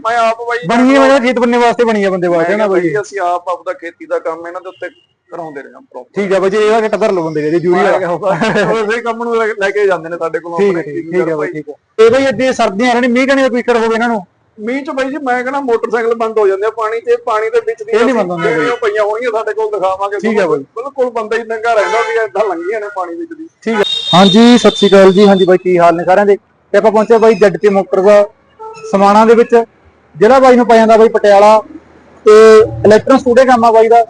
ਮੈਂ ਆਪ ਬਾਈ ਬਣੀ ਹੈ ਖੇਤ ਬੰਨੇ ਵਾਸਤੇ ਬਣੀ ਹੈ ਬੰਦੇ ਵਾਸਤੇ ਨਾ ਬਾਈ? ਬਾਈ ਅਸੀਂ ਆਪ ਆਪਦਾ ਖੇਤੀ ਦਾ ਕੰਮ ਇਹਨਾਂ ਦੇ ਉੱਤੇ ਕਰਾਉਂਦੇ ਰਹੇ ਹਾਂ ਪ੍ਰੋਪਰ ਠੀਕ ਹੈ ਬਾਈ ਇਹਦਾ ਕਿੱਟ ਧਰ ਲਓ ਬੰਦੇ ਦੇ ਜੂਰੀ ਆ ਗਿਆ ਹੋਊਗਾ ਉਸੇ ਕੰਮ ਨੂੰ ਲੈ- ਕੇ ਜਾਂਦੇ ਨੇ ਸਾਡੇ ਕੋਲ ਠੀਕ ਹੈ ਠੀਕ ਠੀਕ ਹੈ ਬਾਈ ਠੀਕ ਹੈ ਤੇ ਬਾਈ ਅੱਗੇ ਸਰਦੀਆਂ ਰਹਿਣੀ ਮੀਂਹ ਕਣੀ ਦਾ ਕੋਈ ਕਰ ਹੋਵੇ ਇਹਨਾਂ ਨੂੰ? ਮੀਂਹ ਚ ਬਾਈ ਜੀ ਮੈਂ ਕਹਿੰਦਾ ਮੋਟਰਸਾਈਕਲ ਬੰਦ ਹੋ ਜਾਂਦੇ ਆ ਪਾਣੀ ਤੇ ਪਾਣੀ ਦੇ ਵਿੱਚ ਦੀ ਇਹ ਨੀ ਬੰਦ ਹੁੰਦੇ ਜਿਹੜੀਆਂ ਪਈਆਂ ਹੋਣਗੀਆਂ ਸਾਡੇ ਕੋਲ ਦਿਖਾਵਾਂਗੇ। ਠੀਕ ਹੈ ਬਾਈ। ਬਿਲਕੁਲ ਬੰਦਾ ਹੀ ਨੰਗਾ ਰਹਿੰਦਾ ਵੀ ਏਦਾਂ ਲੰਘੀਆਂ ਨੇ ਪਾਣੀ ਵਿੱਚ ਦੀ ਠੀਕ ਹੈ ਹਾਂਜੀ ਸਤਿ ਸ਼੍ਰੀ ਅਕਾਲ ਜੀ। ਹਾਂਜੀ ਬਾਈ ਕੀ ਹਾਲ ਨੇ ਸਾਰਿਆਂ ਦੇ? ਤੇ ਆਪਾਂ ਪਹੁੰਚੇ ਬਾਈ ਜੱਡ ਤੇ ਮੋਟਰਸ ਸਮਾਣਾ ਦੇ ਵਿੱਚ। ਜ਼ਿਲ੍ਹਾ ਬਾਈ ਨੂੰ ਪੈ ਜਾਂਦਾ ਬਾਈ ਪਟਿਆਲਾ ਤੇ ਇਲੈਕਟ੍ਰੋਨ ਸਟੂਡੀਓ ਕੰਮ ਆ ਬਾਈ ਦਾ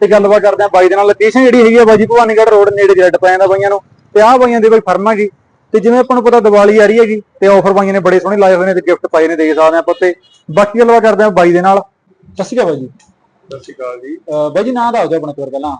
ਤੇ ਗੱਲਬਾਤ ਕਰਦੇ ਆ ਬਾਈ ਦੇ ਨਾਲ। ਲੋਕੇਸ਼ਨ ਜਿਹੜੀ ਹੈਗੀ ਆ ਬਾਈ ਜੀ ਭਵਾਨੀਗੜ੍ਹ ਰੋਡ ਨੇੜੇ ਜੱਡ ਪੈ ਜਾਂਦਾ ਬਾਈਆਂ ਨੂੰ ਤੇ ਆਹ ਬਾਈਆਂ ਦੇ ਬਾਈ ਫਰਮ ਹੈਗੀ ਤੇ ਜਿਵੇਂ ਆਪਾਂ ਨੂੰ ਪਤਾ ਦੀਵਾਲੀ ਆ ਰਹੀ ਹੈਗੀ ਤੇ ਆਫਰ ਬਾਈਆਂ ਨੇ ਬੜੇ ਸੋਹਣੇ ਲਾਏ ਹੋਏ ਨੇ ਤੇ ਗਿਫਟ ਪਾਏ ਨੇ ਦੇ ਸਕਦੇ ਆਪਾਂ ਤੇ ਬਾਕੀ ਗੱਲਬਾਤ ਕਰਦੇ ਆ ਬਾਈ ਦੇ ਨਾਲ। ਸਤਿ ਸ਼੍ਰੀ ਅਕਾਲ ਬਾਈ ਜੀ। ਸਤਿ ਸ਼੍ਰੀ ਅਕਾਲ ਜੀ। ਬਾਈ ਜੀ ਨਾਂ ਦੱਸ ਦਿਓ ਆਪਣਾ ਵਾਰ ਪਹਿਲਾਂ।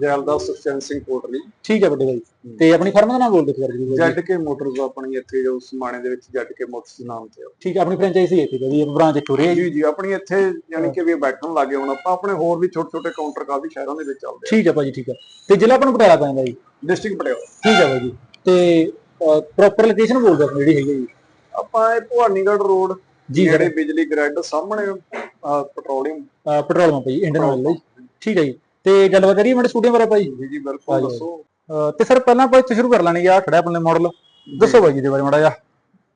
ਜੈਲਦਾਸ ਸੁਖਚੈਨ ਸਿੰਘ ਕੋਟਲੀ। ਠੀਕ ਹੈ ਵੱਡੇ ਬਾਈ ਤੇ ਆਪਣੀ ਫਰਮ ਦਾ ਨਾਮ ਬੋਲ ਦਿਓ ਵਾਰ ਜੀ। ਜੱਡ ਕੇ ਮੋਟਰਸ ਆਪਣੀ ਇੱਥੇ ਜੋ ਸਮਾਣੇ ਦੇ ਵਿੱਚ ਜੱਡ ਕੇ ਮੋਟਰਸ ਨਾਮ ਤੇ ਆ। ਠੀਕ ਹੈ ਆਪਣੀ ਫਰੈਂਚਾਈਜ਼ੀ ਹੈ ਜੀ ਬ੍ਰਾਂਚ ਹੋ ਰਹੀ ਹੈ ਜੀ। ਜੀ ਆਪਣੀ ਇੱਥੇ ਯਾਨੀ ਕਿ ਵੀ ਬੈਠਣ ਲੱਗੇ ਹੁਣ ਆਪਾਂ ਆਪਣੇ ਹੋਰ ਵੀ ਛੋਟੇ ਛੋਟੇ ਕਾਊਂਟਰ ਕਾਫੀ ਸ਼ਹਿਰਾਂ ਦੇ ਵਿੱਚ ਚੱਲਦੇ ਠੀਕ ਹੈ ਭਾਜੀ ਠੀਕ ਹੈ। ਤੇ ਜ਼ਿਲ੍ਹਾ ਆਪਣਾ ਪਟਿਆਲਾ ਪੈਂਦਾ ਜੀ। ਡਿਸਟ੍ਰਿਕਟ ਪਟਿਆਲਾ। ਠੀਕ ਹੈ ਭਾਜੀ। ਤੇ ਪ੍ਰੋਪਰ ਲੋਕੇਸ਼ਨ ਬੋਲ ਦਿਓ ਜਿਹੜੀ ਹੈਗੀ ਜੀ। ਆਪਾਂ ਇਹ ਭਵਾਨੀਗੜ੍ਹ ਰੋਡ ਜੀ ਜਿਹੜੇ ਬਿਜਲੀ ਗ੍ਰਿਡ ਸਾਹਮਣੇ ਪੈਟਰੋਲੀਅਮ ਸਰ ਪੈਟਰੋਲ ਪੰਪ ਜੀ ਇੰਡੀਅਨ ਆਇਲ ਠੀਕ ਹੈ ਜੀ। ਤੇ ਗੱਲਬਾਤ ਕਰੀਏ ਮੇਰੇ ਸਟੂਡੀਓ ਬਾਰੇ ਭਾਈ। ਜੀ ਜੀ ਬਿਲਕੁਲ। ਦੱਸੋ। ਅਹ ਤੇ ਸਰ ਪਹਿਲਾਂ ਆਪਾਂ ਇੱਥੇ ਸ਼ੁਰੂ ਕਰ ਲੈਣੀ ਆ ਖੜਾ ਆਪਣੇ ਮਾਡਲ ਦੱਸੋ ਭਾਈ ਜੀ ਦੇ ਬਾਰੇ ਮਾੜਾ ਜਿਹਾ।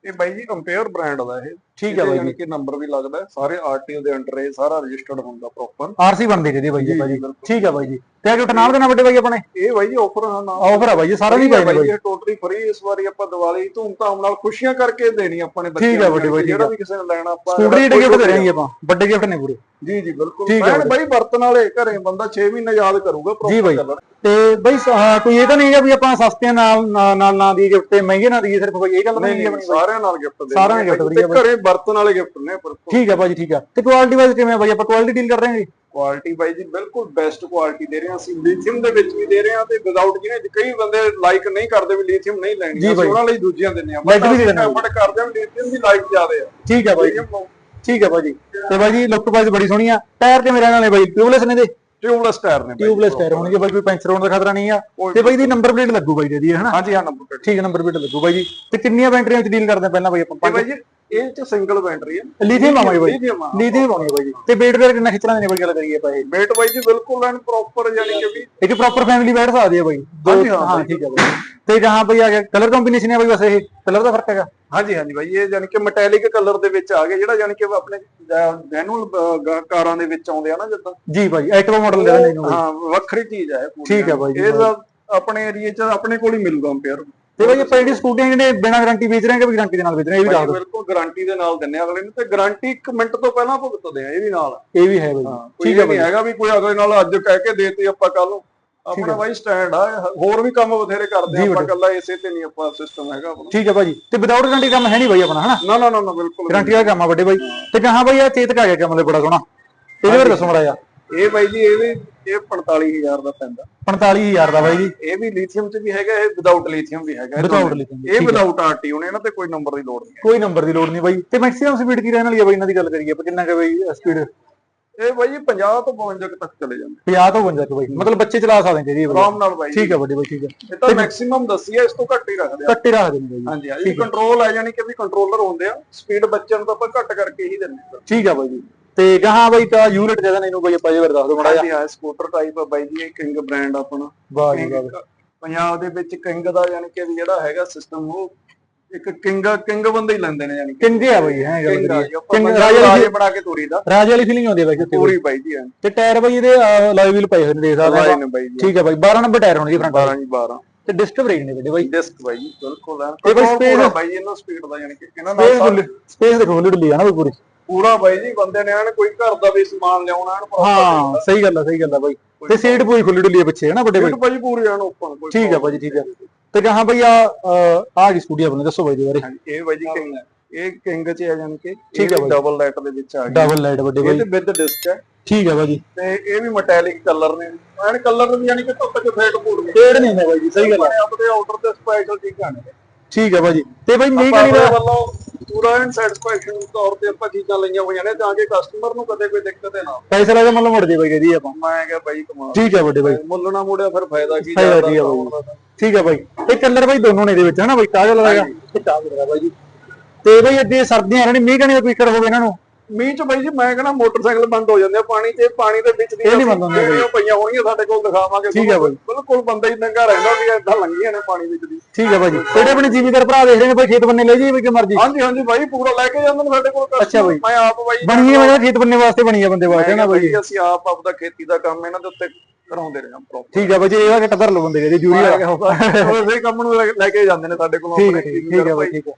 ਇਹ ਬਾਈ ਜੀ ਕੰਪੇਅਰ ਬ੍ਰਾਂਡ ਦਾ ਇਹ। ਠੀਕ ਹੈ ਬਾਈ ਜੀ। ਕਿ ਨੰਬਰ ਵੀ ਲੱਗਦਾ ਹੈ, ਸਾਰੇ ਆਰਟੀਓ ਦੇ ਅੰਡਰ ਇਹ ਸਾਰਾ ਰਜਿਸਟਰਡ ਹੁੰਦਾ ਪ੍ਰੋਪਰ ਆਰਸੀ ਬਣਦੀ ਜਿਹਦੀ ਬਾਈ ਜੀ। ਠੀਕ ਹੈ ਬਾਈ ਜੀ। ਤੇ ਅਗੇ ਨਾਮ ਦੇਣਾ ਵੱਡੇ ਬਾਈ ਆਪਣੇ? ਇਹ ਬਾਈ ਜੀ ਆਫਰ ਹਾਂ ਨਾ ਆਫਰ ਆ ਬਾਈ ਜੀ ਸਾਰਾ ਵੀ ਬਾਈ ਇਹ ਟੋਟਲੀ ਫ੍ਰੀ ਇਸ ਵਾਰੀ ਆਪਾਂ ਦੀਵਾਲੀ ਧੂਮਧਾਮ ਨਾਲ ਖੁਸ਼ੀਆਂ ਕਰਕੇ ਦੇਣੀ ਆਪਾਂ ਨੇ ਠੀਕ ਹੈ ਵੱਡੇ ਬਾਈ, ਜਿਹੜਾ ਹੈ। ਵੀ ਕਿਸੇ ਨੇ ਲੈਣਾ ਆਪਾਂ ਦੇ ਗਿਫਟ ਦੇ ਰਹੇ ਹਾਂ ਆਪਾਂ। ਵੱਡੇ ਗਿਫਟ ਨੇ ਪੂਰੇ। ਜੀ ਜੀ ਬਿਲਕੁਲ। ਠੀਕ ਹੈ ਬਾਈ। ਵਰਤਨ ਵਾਲੇ ਘਰੇ ਬੰਦਾ 6 ਮਹੀਨੇ ਯਾਦ ਕਰੂਗਾ ਜੀ ਬਾਈ। ਤੇ ਬਈ ਕੋਈ ਇਹ ਤਾਂ ਨਹੀਂ ਹੈਗਾ ਵੀ ਆਪਾਂ ਸਸਤੇ ਨਾਲ ਨਾਲ ਨਾਲ ਨਾ ਦੀ ਗਿਫਟ ਤੇ ਮਹਿੰਗੇ ਨਾ ਦੀ ਸਿਰਫ ਬਈ ਇਹ ਗੱਲ ਨਹੀਂ ਆਪਣੀ ਸਾਰਿਆਂ ਨਾਲ ਗਿਫਟ ਦੇ ਸਾਰਿਆਂ ਨਾਲ ਵਧੀਆ ਬਾਈ। ਘਰੇ ਵਰਤਨ ਵਾਲੇ ਗਿਫਟ ਨੇ ਪਰ ਠੀਕ ਹੈ ਭਾਜੀ ਠੀਕ ਹੈ। ਤੇ ਕੁਆਲਿਟੀ ਵਾਈਜ਼ ਕਿਵੇਂ ਆ ਬਾਈ ਆਪਾਂ ਕੁਆਲਿਟੀ ਡੀਲ ਕਰ ਰਹੇ ਹਾਂ ਜੀ? ਕੁਆਲਿਟੀ ਬਾਈ ਜੀ ਬਿਲਕੁਲ ਬੈਸਟ ਕੁਆਲਿਟੀ ਦੇ ਰਹੇ ਹਾਂ। ਅਸੀਂ ਲੀਥੀਅਮ ਦੇ ਵਿੱਚ ਵੀ ਦੇ ਰਹੇ ਹਾਂ ਤੇ ਵਿਦਆਊਟ ਜਿਹਨੇ ਕਈ ਬੰਦੇ ਲਾਈਕ ਨਹੀਂ ਕਰਦੇ ਵੀ ਲੀਥੀਅਮ ਨਹੀਂ ਲੈਣੀ। ਅਸੀਂ। ਉਹਨਾਂ ਲਈ ਦੂਜੀਆਂ ਦਿੰਦੇ ਹਾਂ। Lead ਵੀ ਦੇ ਹਾਂ। ਐਫਰਟ ਕਰਦੇ ਹਾਂ ਲੀਥੀਅਮ ਦੀ ਲਾਈਕ ਜ਼ਿਆਦੇ ਆ। ਠੀਕ ਹੈ ਬਾਈ ਠੀਕ ਹੈ ਭਾਜੀ। ਤੇ ਬਾਈ ਜੀ ਲੁੱਕ ਵਾਈਜ਼ ਬੜੀ ਸੋਹਣੀ ਆ। ਟਾਇਰ ਕਿਵੇਂ ਰਹਿਣ ਵਾਲੇ ਬਾਈ ਟਿਊਬਲੈਸ ਨੇ ਦੇ ਟਿਊਬਲੈਸ ਟਾਇਰ ਨੇ। ਟਿਊਬਲੈਸ ਟਾਇਰ ਹੋਣਗੇ ਬਾਈ ਕੋਈ ਪੈਂਚਰ ਹੋਣ ਦਾ ਖਤਰਾ ਨਹੀਂ ਆ। ਤੇ ਬਾਈ ਦੀ ਨੰਬਰ ਪਲੇਟ ਲੱਗੂ ਬਾਈ ਜੀ ਹਨਾ ਹਾਂਜੀ ਹਾਂ ਨੰਬਰ ਪਲੇਟ ਠੀਕ ਹੈ ਨੰਬਰ ਪਲੇਟ ਲੱਗੂ ਬਾਈ ਜੀ। ਤੇ ਕਿੰਨੀਆਂ ਬੈਟਰੀਆਂ ਵਿੱਚ ਡੀਲ ਕਰਦੇ ਆ ਪਹਿਲਾਂ ਬਾਈ ਆਪਾਂ? ਬਾਈ ਜੀ ਇਹ ਚ ਸਿੰਗਲ ਬੈਟਰੀ ਹੈ। ਲੀਥੀਅਮ ਆਵਾਂਗੇ ਬਾਈ Lithium ਆ। ਲੀਥੀਅਮ ਆਵਾਂਗੇ ਬਾਈ ਜੀ। ਤੇ weight ਵੇਟ ਕਿੰਨਾ ਖਿੱਚਣਾ ਨੇ ਬਾਈ ਗੱਲ ਕਰੀਏ ਆਪਾਂ ਇਹ? Weight ਬਾਈ ਜੀ ਬਿਲਕੁਲ ਐਨ ਪ੍ਰੋਪਰ ਯਾਨੀ ਕਿ ਵੀ ਇੱਕ ਪ੍ਰੋਪਰ ਫੈਮਿਲੀ ਬੈਠ ਸਕਦੀ ਹੈ ਬਾਈ। ਦੋ- ਹਾਂਜੀ, ਹਾਂ, ਹਾਂ ਬਾਈ। ਠੀਕ ਹੈ ਬਾਈ। ਤੇ ਜਹਾਂ ਬਈ ਆ ਗਿਆ ਕਲਰ ਕੰਬੀਨੇਸ਼ਨ ਹੈ ਬਾਈ ਬਸ ਇਹ। ਕਲਰ ਦਾ ਫ਼ਰਕ ਹੈਗਾ। ਹਾਂਜੀ ਹਾਂਜੀ ਬਾਈ ਇਹ ਯਾਨੀ ਕਿ ਮੈਟੈਲਿਕ ਕਲਰ ਦੇ ਵਿੱਚ ਆ ਗਿਆ ਜਿਹੜਾ ਯਾਨੀ ਕਿ ਆਪਣੇ ਮੈਨੂਅਲ ਕਾਰਾਂ ਦੇ ਵਿੱਚ ਆਉਂਦੇ ਆ ਨਾ ਜਿੱਦਾਂ। ਜੀ ਐਕਟਿਵਾ ਮਾਡਲ ਹਾਂ ਵੱਖਰੀ ਚੀਜ਼ ਹੈ ਠੀਕ ਹੈ। ਬਾਈ ਜੀ, ਇਹ ਤਾਂ ਆਪਣੇ 'ਚ ਆਪਣੇ ਕੋਲ ਹੀ ਮਿਲੂਗਾ ਅੰਪੇਅਰ ਤੇ ਬਾਈ ਆਪਾਂ ਜਿਹੜੀ ਸਕੂਟੀਆਂ ਜਿਹੜੇ ਬਿਨਾਂ ਗਾਰੰਟੀ ਵੇਚ ਰਹੇ ਹਾਂ ਕਿ ਵੀ ਗਾਰੰਟੀ ਦੇ ਨਾਲ ਵੇਚ ਰਹੇ ਹਾਂ ਇਹ ਵੀ ਦੱਸ ਦਿਓ। ਬਿਲਕੁਲ ਗਾਰੰਟੀ ਦੇ ਨਾਲ ਦਿੰਨੇ ਆ ਅਗਲੇ ਨੂੰ ਤੇ ਗਾਰੰਟੀ 1 ਮਿੰਟ ਤੋਂ ਪਹਿਲਾਂ ਭੁਗਤਦੇ ਆ ਇਹ ਵੀ ਨਾਲ। ਇਹ ਵੀ ਹੈ ਬਾਈ। ਕੋਈ ਇਹ ਨਹੀਂ ਹੈਗਾ ਵੀ ਕੋਈ ਅਗਲੇ ਨਾਲ ਅੱਜ ਕਹਿ ਕੇ ਦੇਤੀ ਆਪਾਂ ਕੱਲ ਨੂੰ। ਠੀਕ ਆਪਣਾ ਹੈ। ਬਾਈ ਸਟੈਂਡ ਆ ਹੋਰ ਵੀ ਕੰਮ ਬਥੇਰੇ ਕਰਦੇ ਆਪਾਂ। ਕੱਲਾ ਇਸੇ ਤੇ ਨਹੀਂ ਆਪਾਂ ਸਿਸਟਮ ਹੈਗਾ ਆਪਣਾ। ਠੀਕ ਹੈ ਭਾਜੀ। ਤੇ ਵਿਦਆਊਟ ਗਾਰੰਟੀ ਕੰਮ ਹੈ ਨਹੀਂ ਬਾਈ ਆਪਣਾ ਹਨਾ? ਨਾ ਨਾ ਨਾ ਨਾ ਬਿਲਕੁਲ ਗਾਰੰਟੀ ਵਾਲਾ ਕੰਮ ਆ ਵੱਡੇ ਬਾਈ। ਤੇ ਕਹਾਂ ਬਾਈ ਆ ਚੇਤਕ ਆ ਗਿਆ ਕੰਮ ਦੇ ਬੜਾ ਸੋਹਣਾ। ਇਹਦੇ ਬਾਰੇ ਦੱਸੋ ਮੜਾ ਇਹ ਬਾਈ ਜੀ ਇਹ ਵੀ ਇਹ 45000 ਦਾ ਪੈਂਦਾ। 45000 ਦਾ ਬਾਈ ਜੀ। ਇਹ ਵੀ ਲੀਥੀਅਮ 'ਚ ਵੀ ਹੈਗਾ ਇਹ ਵਿਦਆਊਟ ਲੀਥੀਅਮ ਵੀ ਹੈਗਾ। ਵਿਦਆਊਟ ਲਿਖਿਆ ਇਹ ਵਿਦਆਊਟ ਆਰਟੀ ਉਹਨੇ ਇਹਨਾਂ ਤੇ ਕੋਈ ਨੰਬਰ ਦੀ ਲੋੜ ਨਹੀਂ। ਕੋਈ ਨੰਬਰ ਦੀ ਲੋੜ ਨਹੀਂ ਬਾਈ। ਤੇ ਮੈਕਸਿਮਮ ਸਪੀਡ ਕੀ ਰਹਿਣ ਵਾਲੀ ਹੈ ਬਾਈ ਇਹਨਾਂ ਦੀ ਗੱਲ ਕਰੀਏ ਆਪਾਂ ਕਿੰਨਾ ਕੁ ਬਾਈ ਸਪੀਡ ਇਹ ਬਾਈ ਜੀ 50 ਤੋਂ 52 ਤੱਕ ਚਲੇ ਜਾਂਦੇ। 50 ਤੋਂ 52 ਬਾਈ। ਮਤਲਬ ਬੱਚੇ ਚਲਾ ਸਕਦੇ ਨੇ ਜੀ। ਆਰਾਮ ਨਾਲ ਬਾਈ ਠੀਕ ਹੈ ਵੱਡੇ ਬਾਈ ਠੀਕ ਹੈ। ਇਹ ਤਾਂ ਮੈਕਸਿਮਮ ਦੱਸੀ ਹੈ ਇਸ ਤੋਂ ਘੱਟ ਹੀ ਰੱਖਦੇ ਆ। ਕੱਟੇ ਰੱਖ ਦਿੰਦੇ ਬਾਈ ਹਾਂਜੀ ਹਾਂਜੀ। ਕੰਟਰੋਲ ਹੈ। ਯਾਨੀ ਕਿ ਵੀ ਕੰਟਰੋਲਰ ਹੁੰਦੇ ਆ। ਸਪੀਡ ਬੱਚਿਆਂ ਨੂੰ ਤਾਂ ਆਪਾਂ ਘੱਟ ਕਰਕੇ ਹੀ ਦਿੰਦੇ ਆ। ਠੀਕ ਆ ਬਾਈ ਜੀ। ਤੇ ਗਾਹਾਂ ਬਾਈ ਤਾਂ ਯੂਨਿਟ ਜਿਹਦਾ ਇਹਨੂੰ ਬਾਈ ਆਪਾਂ ਇਹ ਬਾਰੇ ਦੱਸ ਦਿਓ ਮੜਾ ਹਾਂਜੀ ਹਾਂ ਸਕੂਟਰ ਟਾਈਪ ਬਾਈ ਜੀ ਇਹ ਕਿੰਗ ਬ੍ਰਾਂਡ ਆਪਣਾ। ਵਾਹ ਜੀ ਵਾਹ ਪੰਜਾਬ ਦੇ ਵਿੱਚ ਕਿੰਗ ਦਾ ਯਾਨੀ ਕਿ ਵੀ ਜਿਹੜਾ ਹੈਗਾ ਸਿਸਟਮ ਉਹ ਇੱਕ ਕਿੰਗ ਕਿੰਗ ਬੰਦੇ ਹੀ ਲੈਂਦੇ ਨੇ ਯਾਨੀ ਕਿ। ਕਿੰਗੇ ਆ ਬਾਈ ਹੈ ਗੱਲ ਕਿੰਗ ਆ ਕਰੀਏ ਜੀ, ਆਪਾਂ ਕਿੰਗ ਬੰਦੇ ਰਾਜੇ ਰਾਜੇ ਬਣਾ ਕੇ ਤੋਰੀ ਦਾ। ਰਾਜੇ ਵਾਲੀ ਫੀਲਿੰਗ ਆਉਂਦੀ ਹੈ ਬਾਈ ਉੱਤੇ ਬਾਈ। ਪੂਰੀ ਬਾਈ ਜੀ ਐਨ ਤੇ ਟਾਇਰ ਬਾਈ ਇਹਦੇ ਲਾਈਵ ਵੀਲ ਪਏ ਹੋਏ ਨੇ ਦੇਖ ਸਕਦੇ ਲਾਏ ਆਪਾਂ। ਨੇ ਬਾਈ ਜੀ। ਠੀਕ ਹੈ ਬਾਈ 12 ਨੰਬਰ ਟਾਇਰ ਹੋਣਗੇ ਫਰੰਟ 12 ਜੀ 12 ਤੇ ਡਿਸਕ ਬ੍ਰੇਕ ਨੇ ਵੱਡੇ ਬਾਈ। ਡਿਸਕ ਬਾਈ ਜੀ, ਬਿਲਕੁਲ ਐਨ ਇਹ ਬਾਈ Control space- ਪੂਰਾ ਬਾਈ ਇਹਨਾਂ ਸਪੀਡ ਦਾ ਯਾਨੀ ਕਿ ਇਹਨਾਂ ਨਾਲ ਸਪੇਸ ਦੇਖੋ ਹੁੱਲੀ ਡੁੱਲੀ ਆ ਨਾ ਬਾਈ ਪੂਰੀ। ਪੂਰਾ ਬਾਈ ਜੀ ਬੰਦੇ ਨੇ ਐਨ ਕੋਈ ਘਰ ਦਾ ਵੀ ਸਮਾਨ ਲਿਆਉਣਾ proper ਹਾਂ ਸਹੀ ਗੱਲ ਆ ਸਹੀ ਗੱਲ ਆ ਬਾਈ। ਤੇ ਸੀਟ ਪੂਰੀ ਖੁੱਲੀ ਡੁੱਲੀ ਆ ਪਿੱਛੇ ਹੈ ਨਾ ਵੱਡੇ ਬਾਈ ਸੀਟ ਬਾਈ ਪੂਰੀ ਐਨ ਓਪਨ ਕੋਈ ਠੀਕ ਆ ਬਾਈ ਠੀਕ ਆ। ਤੇ ਗਾਹਾਂ ਬਾਈ ਆ ਆ ਜੀ ਸਟੂਡੀਓ ਬਣੇ ਦੱਸੋ ਬਾਈ ਜੀ ਬਾਰੇ। ਹਾਂਜੀ, ਇਹ ਬਾਈ ਜੀ ਕਿੰਗ ਇਹ ਕਿੰਗ ਚ ਆ ਜਾਨ ਕਿ ਠੀਕ ਆ ਬਾਈ। ਡਬਲ ਲਾਈਟ ਦੇ ਵਿੱਚ ਆ ਗਿਆ ਡਬਲ ਲਾਈਟ ਵੱਡੇ ਇਹ ਬਾਈ। ਤੇ ਵਿਦ ਡਿਸਕ ਹੈ। ਠੀਕ ਆ ਬਾਈ ਜੀ। ਤੇ ਇਹ ਵੀ ਮੈਟੈਲਿਕ ਕਲਰ ਨੇ। ਐਨ ਕਲਰ ਵੀ ਯਾਨੀ ਕਿ ਧੁੱਪ ਚ ਫੇਟ ਫੂਟ ਟੇੜ ਨਹੀਂ ਹੁੰਦਾ ਬਾਈ ਜੀ ਸਹੀ ਗੱਲ ਆ। ਆਪਣੇ ਆਰਡਰ ਤੇ ਸਪੈਸ਼ਲ ਚੀਜ਼ਾਂ ਨੇ ਠੀਕ ਆ ਬਾਈ ਜੀ ਤੇ ਬਾਈ ਮੀਂਹ ਦਾ ਵੱਲੋਂ ਪੂਰਾ ਐਨ ਸੈਟੀਸਫੈਕਸ਼ਨ ਤੌਰ ਤੇ ਆਪਾਂ ਚੀਜ਼ਾਂ ਲਈਆਂ ਹੋਈਆਂ ਨੇ ਤਾਂ ਕਿ ਕਸਟਮਰ ਨੂੰ ਕਦੇ ਕੋਈ ਦਿੱਕਤ ਨਾ। ਪੈਸੇ ਲਾ ਕੇ ਮਤਲਬ ਮੁੜ ਜੇ ਬਾਈ ਕਹਦੀ ਆਪਾਂ। ਮੈਂ ਕਿਹਾ ਬਾਈ ਕਮਾਲ। ਠੀਕ ਆ ਵੱਡੇ ਬਾਈ ਮੁੱਲ ਨਾ ਮੋੜਿਆ ਫਿਰ ਫਾਇਦਾ ਕੀ ਫਾਇਦਾ ਦਾ। ਠੀਕ ਆ ਬਾਈ ਤੇ ਕਲਰ ਬਾਈ ਦੋਨੋਂ ਨੇ ਇਹਦੇ ਵਿੱਚ ਹਨਾ ਬਾਈ ਕਾਜਲ ਲਗਾਇਆ ਤੇ ਕਾਜਲ ਲਗਾ ਜੀ ਤੇ ਬਈ ਅੱਗੇ ਸਰਦੀਆਂ ਰਹਿਣੀ ਮੀਂਹ ਕਣੀ ਦਾ ਕੋਈ ਕਰ ਹੋਵੇ ਇਹਨਾਂ ਨੂੰ? ਮੀਂਹ ਚ ਬਾਈ ਜੀ ਮੈਂ ਕਹਿੰਦਾ ਮੋਟਰਸਾਈਕਲ ਬੰਦ ਹੋ ਜਾਂਦੇ ਆ ਪਾਣੀ ਤੇ ਪਾਣੀ ਦੇ ਵਿੱਚ ਇਹ ਨੀ ਬੰਦ ਹੁੰਦੇ ਬਾਈ। ਜਿਹੜੀਆਂ ਪਈਆਂ ਹੋਣਗੀਆਂ ਸਾਡੇ ਕੋਲ ਦਿਖਾਵਾਂਗੇ। ਠੀਕ ਹੈ ਬਾਈ। ਬਿਲਕੁਲ ਬੰਦਾ ਹੀ ਨੰਗਾ ਰਹਿੰਦਾ ਵੀ ਏਦਾਂ ਲੰਘੀਆਂ ਨੇ ਪਾਣੀ ਵਿੱਚ ਦੀ। ਠੀਕ ਹੈ ਭਾਜੀ ਜਿਹੜੇ ਆਪਣੇ ਜ਼ਿਮੀਦਾਰ ਭਰਾ ਦੇਖ ਰਹੇ ਨੇ ਬਈ ਖੇਤ ਬੰਨੇ ਲੈ ਜੀ ਬਈ ਕਿ ਮਰਜ਼ੀ ਹਾਂਜੀ ਹਾਂਜੀ ਬਾਈ ਪੂਰਾ ਲੈ ਕੇ ਜਾਂਦੇ ਨੇ ਸਾਡੇ ਕੋਲ customer। ਅੱਛਾ ਬਾਈ। ਮੈਂ ਆਪ ਬਾਈ ਬਣੀ ਹੈ ਮੈਂ ਖੇਤ ਬੰਨੇ ਵਾਸਤੇ ਬਣੀ ਹੈ ਬੰਦੇ ਵਾਸਤੇ ਨਾ ਬਈ ਬਾਈ ਅਸੀਂ ਆਪ ਆਪਦਾ ਖੇਤੀ ਦਾ ਕੰਮ ਇਹਨਾਂ ਦੇ ਉੱਤੇ ਕਰਾਉਂਦੇ ਰਹੇ ਹਾਂ ਪ੍ਰੋਪਰ ਠੀਕ ਹੈ ਬਾਈ ਜੀ ਇਹਦਾ ਕਿੱਟ ਧਰ ਲਓ ਬੰਦੇ ਦੇ ਜੂਰੀ ਵਾਲਾ। ਉਸੇ ਕੰਮ ਨੂੰ ਲੈ- ਲੈ ਕੇ ਜਾਂਦੇ ਨੇ ਸਾਡੇ ਕੋਲ ਠੀਕ ਹੈ ਠੀਕ ਠੀਕ ਹੈ ਬਾਈ ਠੀਕ ਹੈ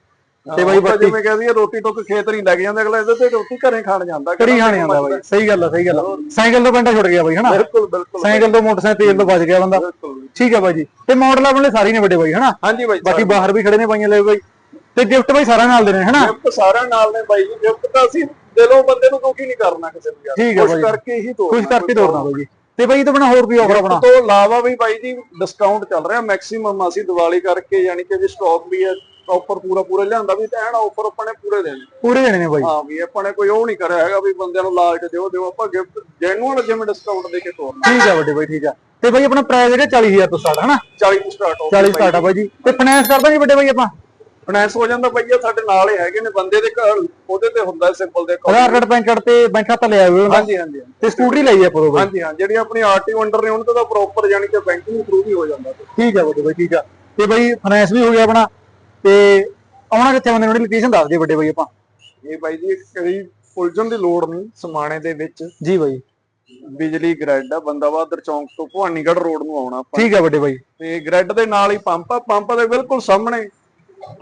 ਤੇ ਬਾਈ ਬਾਕੀ ਜਿਵੇਂ ਕਹਿੰਦੀ ਹੈ ਰੋਟੀ ਟੁੱਕ ਖੇਤ ਨਹੀਂ ਲੈ ਕੇ ਜਾਂਦੇ ਅਗਲਾ ਇਹਦੇ ਤੇ ਰੋਟੀ ਘਰੇ ਖਾਣ ਜਾਂਦਾ ਕੜੀ ਖਾਣੇ ਆਉਂਦਾ ਬਾਈ ਸਹੀ ਗੱਲ ਆ ਸਹੀ ਗੱਲ ਆ। ਸਾਈਕਲ ਤੋਂ ਪਿੰਡਾ ਛੁੱਟ ਗਿਆ ਬਾਈ ਹਨਾ? ਬਿਲਕੁਲ ਬਿਲਕੁਲ ਸਾਈਕਲ ਤੋਂ ਮੋਟਰਸਾਈਕਲ ਤੇਲ ਤੋਂ ਬਚ ਗਿਆ ਬੰਦਾ। ਠੀਕ ਹੈ ਬਾਈ ਜੀ। ਤੇ ਮਾਡਲ ਆਪਣੇ ਸਾਰੇ ਨੇ ਵੱਡੇ ਬਾਈ ਹਨਾ? ਹਾਂਜੀ ਬਾਈ ਬਾਕੀ ਬਾਹਰ ਵੀ ਖੜੇ ਨੇ ਬਾਈਆਂ ਲੈ ਬਾਈ। ਤੇ ਗਿਫਟ ਬਾਈ ਸਾਰਿਆਂ ਨਾਲ ਦੇ ਨੇ ਹਨਾ? ਗਿਫਟ ਸਾਰਿਆਂ ਨਾਲ ਨੇ ਬਾਈ ਜੀ। ਗਿਫਟ ਤਾਂ ਅਸੀਂ ਦਿਲੋਂ ਬੰਦੇ ਨੂੰ ਦੁਖੀ ਨਹੀਂ ਕਰਨਾ ਕਿਸੇ ਨੂੰ ਯਾਰ। ਠੀਕ ਹੈ ਬਾਈ। ਕਰਕੇ ਹੀ ਤੋਰਨਾ ਖੁਸ਼ ਕਰਕੇ ਤੋਰਨਾ ਬਾਈ ਜੀ। ਤੇ ਬਾਈ ਇਹ ਤੋਂ ਬਣਾ ਹੋਰ ਵੀ ਆਫਰ ਆਪਣਾ? ਤੋਂ ਇਲਾਵਾ ਵੀ ਬਾਈ ਜੀ ਡਿਸਕਾਊਂਟ ਚੱਲ ਰਿਹਾ। ਮੈਕਸਿਮਮ ਅਸੀਂ ਦੀਵਾਲੀ ਕਰਕੇ ਯਾਨੀ ਕਿ ਵੀ ਸਟਾਕ ਵੀ ਹੈ ਪ੍ਰੋਪਰ ਪੂਰਾ ਪੂਰਾ ਲਿਆਂਦਾ ਵੀ ਐਨ ਆਫਰ ਆਪਾਂ ਨੇ ਪੂਰੇ ਦੇਣੇ। ਪੂਰੇ ਦੇਣੇ ਨੇ ਬਾਈ। ਹਾਂ ਵੀ ਆਪਾਂ ਨੇ ਕੋਈ ਉਹ ਨਹੀਂ ਕਰਿਆ ਹੈਗਾ ਵੀ ਬੰਦਿਆਂ ਨੂੰ ਲਾਲਚ ਦਿਓ ਦਿਓ ਆਪਾਂ ਗਿਫਟ ਜੈਨੂਅਲ ਜਿਵੇਂ ਡਿਸਕਾਊਂਟ ਦੇ ਕੇ ਤੋਰਨਾ। ਠੀਕ ਹੈ ਵੱਡੇ ਬਾਈ ਠੀਕ ਆ। ਤੇ ਬਾਈ ਆਪਣਾ ਪ੍ਰਾਈਸ ਹੈਗਾ 40000 ਤੋਂ ਸਟਾਰਟ ਹਨਾ? 40 ਤੋਂ ਸਟਾਰਟ ਹੋ 40 ਸਟਾਰਟ ਆ ਬਾਈ ਜੀ। ਤੇ ਫਾਈਨਾਂਸ ਕਰਦਾ ਜੀ ਵੱਡੇ ਬਾਈ ਆਪਾਂ? ਫਾਈਨੈਂਸ ਹੋ ਜਾਂਦਾ ਬਈਆ ਸਾਡੇ ਨਾਲ ਹੀ ਹੈਗੇ ਨੇ ਬੰਦੇ ਦੇ ਘਰ ਉਹਦੇ ਤੇ ਹੁੰਦਾ ਸਿੰਪਲ ਦੇ account। Aadhaar card PAN card ਤੇ ਬੈਂਕ ਖਾਤਾ ਲਿਆ ਹੋਇਆ ਹਾਂਜੀ ਹਾਂਜੀ। ਤੇ ਸਕੂਟਰੀ ਲਈ ਆਪਾਂ ਦੋ ਬਾਈ। ਹਾਂਜੀ ਹਾਂ ਜਿਹੜੀ ਆਪਣੀ ਆਰਟੀ ਵੰਡਰ ਨੇ ਉਹਨਾਂ ਤੋਂ ਤਾਂ ਪ੍ਰੋਪਰ ਯਾਨੀ ਕਿ ਬੈਂਕਿੰਗ ਥਰੂ ਵੀ ਹੋ ਜਾਂਦਾ। ਠੀਕ ਆ ਬਾਈ ਠੀਕ ਆ। ਤੇ ਬਾਈ ਫਾਈਨਾਂਸ ਵੀ ਹੋ ਗਿਆ ਆਪਣਾ। ਤੇ ਆਉਣਾ ਕਿੱਥੇ ਬੰਦੇ ਨੂੰ? ਲੋਕੇਸ਼ਨ ਦੱਸ ਦੇ ਵੱਡੇ ਬਾਈ ਆਪਾਂ। ਇਹ ਬਾਈ ਜੀ ਕਈ ਉਲਝਣ ਦੀ ਲੋੜ ਨਹੀਂ ਸਮਾਣੇ ਦੇ ਵਿੱਚ। ਜੀ ਬਾਈ। ਬਿਜਲੀ ਗ੍ਰਿਡ ਆ ਬੰਦਾਬਾਦਰ ਚੌਂਕ ਤੋਂ ਭਵਾਨੀਗੜ੍ਹ ਰੋਡ ਨੂੰ ਆਉਣਾ ਆਪਾਂ। ਠੀਕ ਆ ਵੱਡੇ ਬਾਈ। ਤੇ ਗ੍ਰਿਡ ਦੇ ਨਾਲ ਹੀ ਪੰਪ ਆ ਪੰਪ ਦੇ ਬਿਲਕੁਲ ਸਾਹਮਣੇ।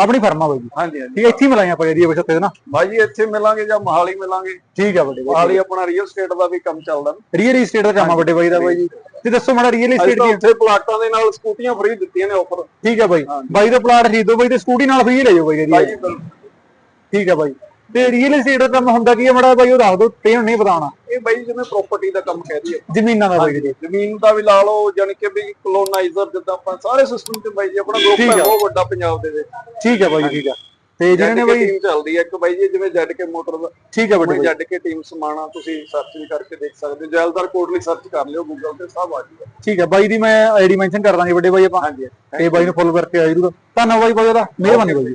ਆਪਣੀ ਫਰਮਾ ਬਾਈ ਜੀ ਹਾਂਜੀ ਹਾਂਜੀ। ਠੀਕ ਆ ਇੱਥੇ ਹੀ ਮਿਲਾਈਆਂ ਆਪਾਂ ਬਸ ਉੱਤੇ ਨਾ? ਬਾਈ ਜੀ ਇੱਥੇ ਮਿਲਾਂਗੇ ਜਾਂ ਮੋਹਾਲੀ ਮਿਲਾਂਗੇ? ਠੀਕ ਆ ਵੱਡੇ ਬਾਈ ਮੋਹਾਲੀ ਆਪਣਾ ਰੀਅਲ ਸਟੇਟ ਦਾ ਵੀ ਕੰਮ ਚੱਲਦਾ ਰੀਅਲ ਏਸਟੇਟ ਦਾ ਕੰਮ ਆ ਵੱਡੇ ਬਾਈ ਦਾ ਬਾਈ ਜੀ। ਤੇ ਦੱਸੋ ਮਾੜਾ ਰੀਅਲ ਅਸੀਂ ਏਸਟੇਟ ਤਾਂ ਦੀ ਉੱਥੇ ਪਲਾਟਾਂ ਦੇ ਨਾਲ ਸਕੂਟੀਆਂ ਫ੍ਰੀ ਦਿੱਤੀਆਂ ਨੇ ਆਫਰ ਠੀਕ ਆ ਬਾਈ। ਬਾਈ ਦਾ ਪਲਾਟ ਖਰੀਦੋ ਬਾਈ ਤੇ ਸਕੂਟੀ ਨਾਲ ਫ੍ਰੀ ਲੈ ਜਾਓ ਬਾਈ ਜੀ ਜੀ ਬਿਲਕੁਲ। ਠੀਕ ਆ ਬਾਈ। ਤੇ ਰੀਅਲ ਏਸਟੇਟ ਦਾ ਕੰਮ ਹੁੰਦਾ ਕੀ ਆ ਮਾੜਾ ਬਾਈ ਉਹ ਦੱਸ ਦਿਓ ਤੇ ਹੁਣ ਨਹੀਂ ਬਤਾਉਣਾ ਇਹ ਬਾਈ ਜਿਵੇਂ ਪ੍ਰਾਪਰਟੀ ਦਾ ਕੰਮ ਕਹਿ ਦਈਏ ਜ਼ਮੀਨਾਂ ਦਾ ਬਾਈ ਜੀ। ਜ਼ਮੀਨ ਦਾ ਵੀ ਲਾ ਲਓ ਯਾਨੀ ਕਿ ਵੀ ਕਲੋਨਾਈਜ਼ਰ ਜਿੱਦਾਂ ਆਪਾਂ ਸਾਰੇ ਸਿਸਟਮ ਤੇ ਬਾਈ ਜੀ ਆਪਣਾ ਗਰੁੱਪ ਹੈ। ਬਹੁਤ ਵੱਡਾ ਪੰਜਾਬ ਦੇ ਵਿੱਚ। ਠੀਕ ਆ ਬਾਈ ਜੀ ਠੀਕ ਆ। ਤੇ ਜਿਹਨਾਂ ਨੇ ਬਾਈ ਟੀਮ ਚੱਲਦੀ ਹੈ ਇੱਕ ਬਾਈ ਜੀ ਜਿਵੇਂ ਜੈਡ ਕੇ ਮੋਟਰ ਦਾ ਠੀਕ ਮੈਂ ਬਾਈ। ਜੈਡ ਕੇ ਟੀਮ ਸਮਾਣਾ ਤੁਸੀਂ ਸਰਚ ਵੀ ਕਰਕੇ ਦੇਖ ਸਕਦੇ ਹੋ। ਜੈਲਦਾਰ ਕੋਟਲੀ ਸਰਚ ਕਰ ਲਿਓ ਗੂਗਲ ਤੇ ਸਭ ਆ ਜੂਗਾ ਠੀਕ ਆ ਬਾਈ ਦੀ ਮੈਂ ਆਈਡੀ ਮੈਂਸ਼ਨ ਕਰ ਦਾਂਗੇ ਵੱਡੇ ਬਾਈ ਆਪਾਂ। ਹਾਂਜੀ। ਤੇ ਬਾਈ ਨੂੰ ਫੋਲੋ ਕਰਕੇ ਆ ਜਰੂਰ। ਧੰਨਵਾਦ ਬਾਈ ਬਾਈ ਉਹਦਾ। ਮਿਹਰਬਾਨੀ ਬਾਈ ਜੀ।